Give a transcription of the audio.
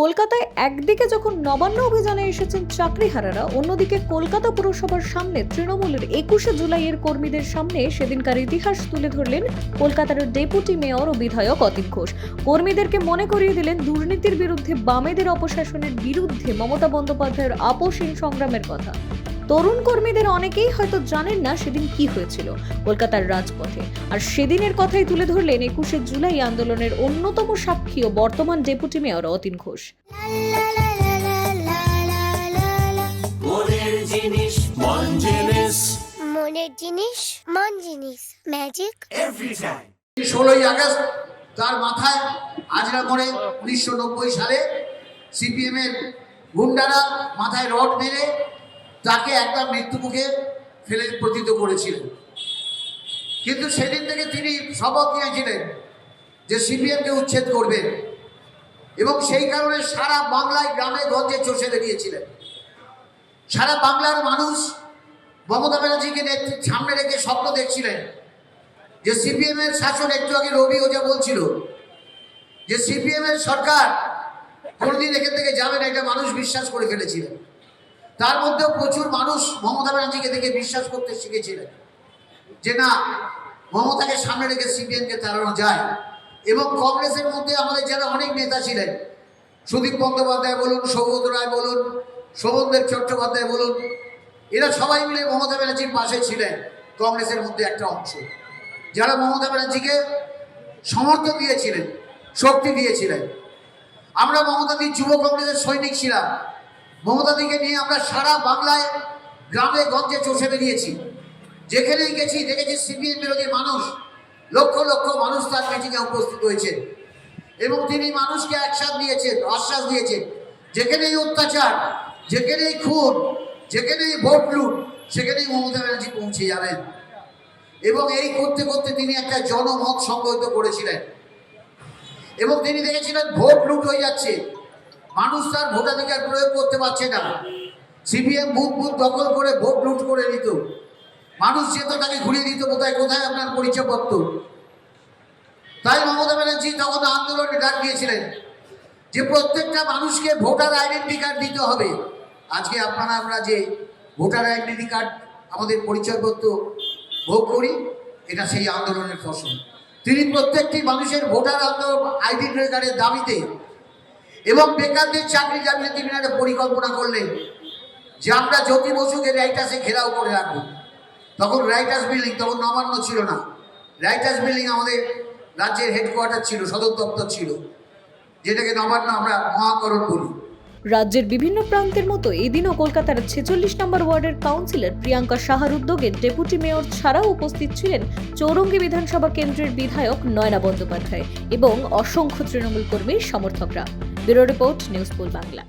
কলকাতায় একদিকে যখন নবান্ন অভিযানে এসেছেন চাকরিহারারা, অন্যদিকে কলকাতা পুরসভার সামনে তৃণমূলের একুশে জুলাইয়ের কর্মীদের সামনে সেদিনকার ইতিহাস তুলে ধরলেন কলকাতার ডেপুটি মেয়র ও বিধায়ক অতীন ঘোষ। কর্মীদেরকে মনে করিয়ে দিলেন দুর্নীতির বিরুদ্ধে বামেদের অপশাসনের বিরুদ্ধে মমতা বন্দ্যোপাধ্যায়ের আপোষহীন সংগ্রামের কথা। তরুণ কর্মীদের অনেকেই হয়তো জানেন না সেদিন কি হয়েছিল কলকাতার রাজপথে। আর সেদিনের কথাই তুলে ধরলেন একুশে জুলাই আন্দোলনের অন্যতম সাক্ষী ও বর্তমান ডেপুটি মেয়র অতীন ঘোষ। মনের জিনিস মন জিনিস। মনের জিনিস মন জিনিস ম্যাজিক এভরি টাইম ষোলোই আগস্ট তার মাথায় আজরা করে উনিশশো নব্বই সালে সিপিএমের গুন্ডারা মাথায় রড মেরে তাকে একবার মৃত্যুমুখে ফেলে পতিত করেছিলেন। কিন্তু সেদিন থেকে তিনি শপথ নিয়েছিলেন যে সিপিএমকে উচ্ছেদ করবেন এবং সেই কারণে সারা বাংলায় গ্রামে গঞ্জে চষে বেরিয়েছিলেন। সারা বাংলার মানুষ মমতা ব্যানার্জিকে সামনে রেখে স্বপ্ন দেখছিলেন যে সিপিএম এর শাসন একটু আগে রবি ওজা বলছিল যে সিপিএম এর সরকার কোনদিন এখান থেকে যাবে না, এটা মানুষ বিশ্বাস করে ফেলেছিলেন। তার মধ্যেও প্রচুর মানুষ মমতা ব্যানার্জিকে দেখে বিশ্বাস করতে শিখেছিলেন যে না, মমতাকে সামনে রেখে সিপিএমকে তাড়ানো যায়। এবং কংগ্রেসের মধ্যে আমাদের যারা অনেক নেতা ছিলেন, সুদীপ বন্দ্যোপাধ্যায় বলুন, সৌগত রায় বলুন, শোভনদেব চট্টোপাধ্যায় বলুন, এরা সবাই মিলে মমতা ব্যানার্জির পাশে ছিলেন কংগ্রেসের মধ্যে একটা অংশ। যারা মমতা ব্যানার্জিকে সমর্থন দিয়েছিলেন, শক্তি দিয়েছিলেন। আমরা মমতাদির যুব কংগ্রেসের সৈনিক ছিলাম। মমতাদিকে নিয়ে আমরা সারা বাংলায় গ্রামে, গঞ্জে চষে বেরিয়েছি যেখানেই গেছি, দেখেছি সিপিএম বিরোধী মানুষ, লক্ষ লক্ষ মানুষ তার মিটিংয়ে উপস্থিত হয়েছে। এবং তিনি মানুষকে একসাথ দিয়েছেন, আশ্বাস দিয়েছেন, যেখানেই অত্যাচার, যেখানেই খুন, যেখানেই ভোট লুট, সেখানেই মমতা ব্যানার্জি পৌঁছে যাবেন। এবং এই করতে করতে তিনি একটা জনমত সংগঠিত করেছিলেন। এবং তিনি দেখেছিলেন ভোট লুট হয়ে যাচ্ছে। মানুষ তার ভোটাধিকার প্রয়োগ করতে পারছে না। সিপিএম বুথ বুথ দখল করে ভোট লুট করে নিত। মানুষ যেত তাকে ঘুরিয়ে দিত, কোথায় কোথায় আপনার পরিচয়পত্র তাই মমতা ব্যানার্জি তখন আন্দোলনে ডাক দিয়েছিলেন যে প্রত্যেকটা মানুষকে ভোটার আইডেন্টি কার্ড দিতে হবে। আজকে আপনারা, আমরা যে ভোটার আইডেন্টি কার্ড আমাদের পরিচয়পত্র ভোগ করি, এটা সেই আন্দোলনের ফসল। তিনি প্রত্যেকটি মানুষের ভোটার আন্দোলন আইডেন্টি কার্ডের দাবিতে এবং বেকারদের চাকরি দাবিতে তিনি একটা পরিকল্পনা করলেন যে আমরা জ্যোতি বসুকে রাইটাসে ঘেরাও করে রাখব। তখন রাইটার্স বিল্ডিং তখন নবান্ন ছিল না। রাইটার্স বিল্ডিং আমাদের রাজ্যের হেডকোয়ার্টার ছিল, সদর দপ্তর ছিল, যেটাকে নবান্ন আমরা মহাকরণ বলি। রাজ্যের বিভিন্ন প্রান্তের মতো এদিনও কলকাতার ছেচল্লিশ নম্বর ওয়ার্ডের কাউন্সিলর প্রিয়াঙ্কা সাহার উদ্যোগে ডেপুটি মেয়র ছাড়াও উপস্থিত ছিলেন চৌরঙ্গী বিধানসভা কেন্দ্রের বিধায়ক নয়না বন্দ্যোপাধ্যায় এবং অসংখ্য তৃণমূল কর্মীর সমর্থকরা। Bureau report news pool Bangla.